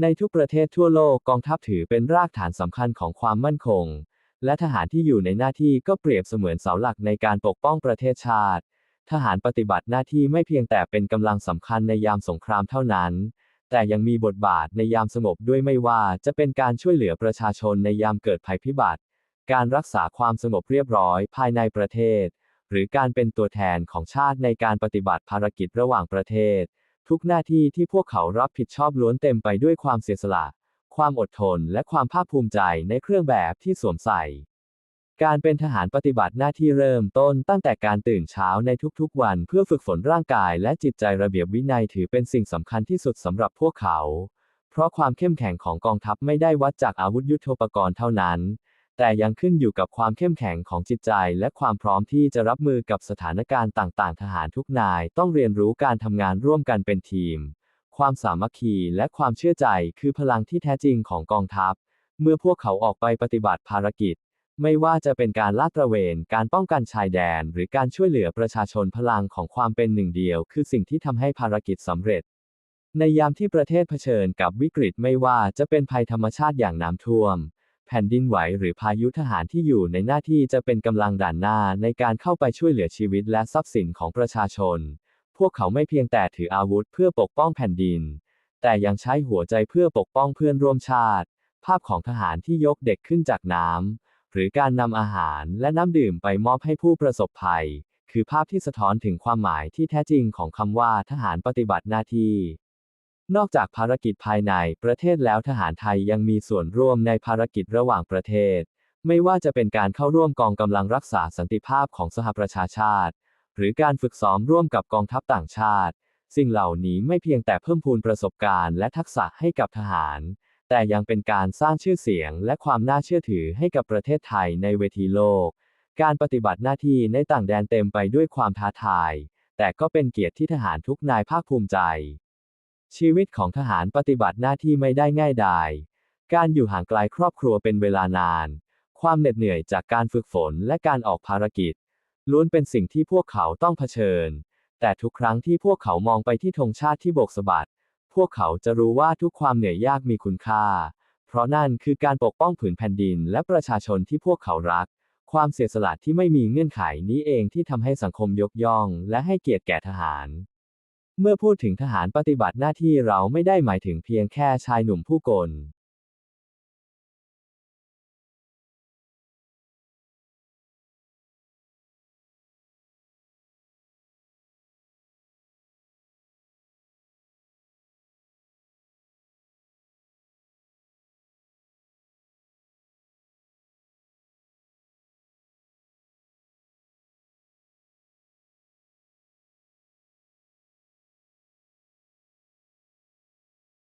ในทุกประเทศทั่วโลกกองทัพถือเป็นรากฐานสำคัญของความมั่นคง และทหารที่อยู่ในหน้าที่ก็เปรียบเสมือนเสาหลักในการปกป้องประเทศชาติ ทหารปฏิบัติหน้าที่ไม่เพียงแต่เป็นกำลังสำคัญในยามสงครามเท่านั้น แต่ยังมีบทบาทในยามสงบด้วยไม่ว่าจะเป็นการช่วยเหลือประชาชนในยามเกิดภัยพิบัติ การรักษาความสงบเรียบร้อยภายในประเทศ หรือการเป็นตัวแทนของชาติในการปฏิบัติภารกิจระหว่างประเทศ ทุกหน้าที่ที่พวกเขารับผิดชอบล้วนเต็มไปด้วยความเสียสละ ความอดทน และความภาคภูมิใจในเครื่องแบบที่สวมใส่ การเป็นทหารปฏิบัติหน้าที่เริ่มต้นตั้งแต่การตื่นเช้าในทุกๆ วันเพื่อฝึกฝนร่างกายและจิตใจระเบียบวินัยถือเป็นสิ่งสำคัญที่สุดสำหรับพวกเขา เพราะความเข้มแข็งของกองทัพไม่ได้วัดจากอาวุธยุโทโธปกรณ์เท่านั้น แต่ยังขึ้นอยู่กับความเข้มแข็งของจิตใจ และความพร้อมที่จะรับมือกับสถานการณ์ต่างๆ ทหารทุกนายต้องเรียนรู้การทำงานร่วมกันเป็นทีม ความสามัคคีและความเชื่อใจคือพลังที่แท้จริงของกองทัพ เมื่อพวกเขาออกไปปฏิบัติภารกิจ ไม่ว่าจะเป็นการลาดตระเวน การป้องกันชายแดน หรือการช่วยเหลือประชาชนพลังของความเป็นหนึ่งเดียว คือสิ่งที่ทำให้ภารกิจสำเร็จ ในยามที่ประเทศเผชิญกับวิกฤตไม่ว่าจะเป็นภัยธรรมชาติอย่างน้ำท่วม ผ่นดินไหวหรือพายุทหารที่อยู่ในหน้าที่จะเป็นกำลังด่านหน้าในการเข้าไปช่วยเหลือชีวิตและทรัพย์สินของประชาชน พวกเขาไม่เพียงแต่ถืออาวุธเพื่อปกป้องแผ่นดิน แต่ยังใช้หัวใจเพื่อปกป้องเพื่อนร่วมชาติ ภาพของทหารที่ยกเด็กขึ้นจากน้ำหรือการนำอาหารและน้ำดื่มไปมอบให้ผู้ประสบภัย คือภาพที่สะท้อนถึงความหมายที่แท้จริงของคำว่าทหารปฏิบัติหน้าที่ นอกจากภารกิจภายในประเทศแล้วทหารไทยยังมีส่วนร่วมในภารกิจระหว่างประเทศ ไม่ว่าจะเป็นการเข้าร่วมกองกำลังรักษาสันติภาพของสหประชาชาติ หรือการฝึกซ้อมร่วมกับกองทัพต่างชาติ สิ่งเหล่านี้ไม่เพียงแต่เพิ่มพูนประสบการณ์และทักษะให้กับทหาร แต่ยังเป็นการสร้างชื่อเสียงและความน่าเชื่อถือให้กับประเทศไทยในเวทีโลก การปฏิบัติหน้าที่ในต่างแดนเต็มไปด้วยความท้าทาย แต่ก็เป็นเกียรติที่ทหารทุกนายภาคภูมิใจ ชีวิตของทหารปฏิบัติหน้าที่ไม่ได้ง่ายดาย การอยู่ห่างไกลครอบครัวเป็นเวลานาน ความเหน็ดเหนื่อยจากการฝึกฝนและการออกภารกิจ ล้วนเป็นสิ่งที่พวกเขาต้องเผชิญ แต่ทุกครั้งที่พวกเขามองไปที่ธงชาติที่โบกสะบัด พวกเขาจะรู้ว่าทุกความเหนื่อยยากมีคุณค่า เพราะนั่นคือการปกป้องผืนแผ่นดินและประชาชนที่พวกเขารัก ความเสียสละที่ไม่มีเงื่อนไขนี้เองที่ทำให้สังคมยกย่อง และให้เกียรติแก่ทหาร เมื่อพูดถึงทหารปฏิบัติหน้าที่เราไม่ได้หมายถึงเพียงแค่ชายหนุ่มผู้กล